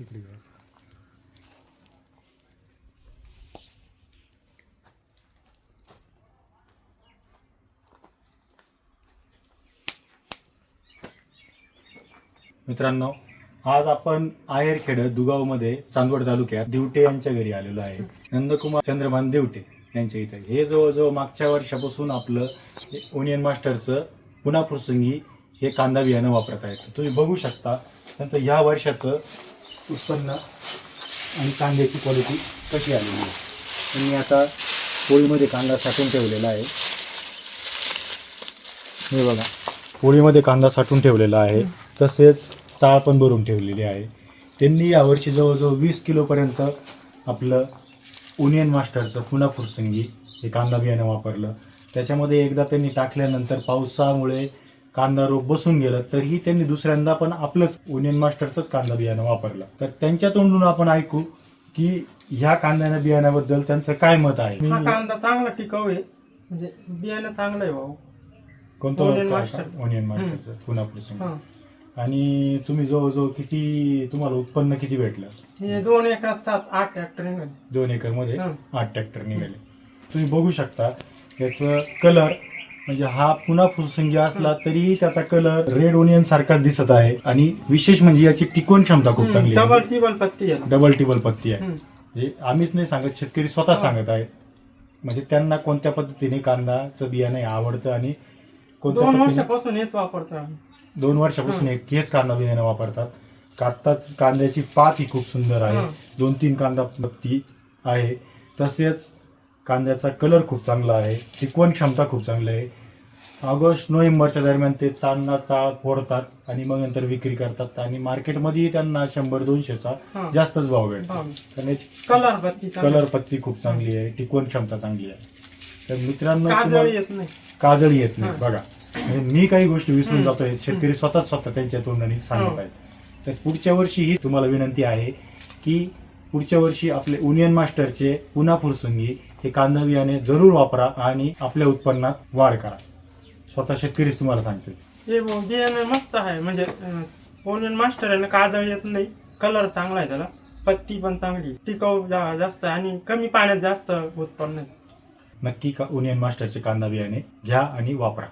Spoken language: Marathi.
इकडे घ्या. मित्रांनो आज आपण आहेरखेड दुगावमध्ये चांदवड तालुक्यात दिवटे यांच्या घरी आलेलो आहे. नंदकुमार चंद्रमान दिवटे यांच्या इथे. हे जवळजवळ मागच्या वर्षापासून आपलं ओनियन मास्टरचं पुन्हा प्रसंगी हे कांदा बियाणं वापरत आहेत. तुम्ही बघू शकता त्यांचं ह्या वर्षाचं उत्पन्न आणि कांद्याची क्वालिटी कशी आलेली आहे? त्यांनी आता पोळीमध्ये कांदा साठवून ठेवलेला आहे. हे बघा पोळीमध्ये कांदा साठवून ठेवलेला आहे. तसेच चाळ पण भरून ठेवलेली आहे. त्यांनी यावर्षी जवळजवळ वीस किलोपर्यंत आपलं ओनियन मास्टरचं पुन्हा फुरसंगी हे कांदा बियाणं वापरलं. त्याच्यामध्ये एकदा त्यांनी टाकल्यानंतर पावसामुळे कांदा रोग बसून गेलं तरीही त्यांनी दुसऱ्यांदा पण आपलंच ओनियन मास्टरचंच कांदा बियाणं वापरलं. तर त्यांच्या तोंडून आपण ऐकू की ह्या कांदा बियाण्याबद्दल त्यांचं काय मत आहे? हा कांदा चांगला टिकाऊ आहे. म्हणजे बियाणं चांगलं आहे भाऊ. कोणतं ओनियन मास्टरचं. ओनियन मास्टरचं पुन्हा हा. आणि तुम्ही जवळजवळ किती तुम्हाला उत्पन्न किती भेटलं? हे दोन एकरात सात आठ ट्रॅक्टर निघाले. दोन एकरमध्ये हं. आठ ट्रॅक्टर निघाले. तुम्ही बघू शकता याचं कलर म्हणजे हा पुन्हा फुरसंगी असला तरी त्याचा कलर रेड ओनियन सारखाच दिसत आहे. आणि विशेष म्हणजे याची टिकवण क्षमता खूप चांगली डबल आहे टिबल पत्ती आहे डबल टिबल पत्ती आहे. हे आम्हीच नाही सांगत शेतकरी स्वतः. सांगत आहे. म्हणजे त्यांना कोणत्या पद्धतीने कांदाचं बियाणं आवडतं आणि कोणत्या दोन पद्धतीने वर्षापासून हेच वापरतो आम्ही. दोन वर्षापासून. एक हेच कांदा बियाणं वापरतात. आत्ताच कांद्याची पात ही खूप सुंदर आहे. हं. दोन तीन कांदा पत्ती आहे. तसेच कांद्याचा कलर खूप चांगला आहे टिकवण क्षमता खूप चांगली आहे ऑगस्ट नोव्हेंबरच्या दरम्यान ते चांदा चाळ फोडतात आणि मग नंतर विक्री करतात आणि मार्केटमध्येही त्यांना शंभर दोनशेचा. जास्तच भाव भेटतो हा. कारण कलर पत्ती. कलर पत्ती खूप चांगली आहे टिकवण क्षमता चांगली आहे तर मित्रांनो काजळी येत नाही. बघा म्हणजे मी काही गोष्टी विसरून. जातोय शेतकरी स्वतः स्वतः त्यांच्या तोंडाने सांगत. आहेत तर पुढच्या वर्षी ही तुम्हाला विनंती आहे की पुढच्या वर्षी आपले ओनियन मास्टरचे पुन्हा फुरसुंगी हे कांदा बियाणे जरूर वापरा आणि आपल्या उत्पन्नात वाढ करा. स्वतः शेतकरीच तुम्हाला सांगते हे बियाणं मस्त आहे. म्हणजे ओनियन मास्टर आहे ना काजळ येत नाही. कलर चांगला आहे त्याला. पत्ती पण चांगली. टिकाऊ जा- जास्त आहे आणि कमी पाण्यात जास्त उत्पन्न आहे. नक्की का ओनियन मास्टरचे कांदा बियाणे घ्या आणि वापरा.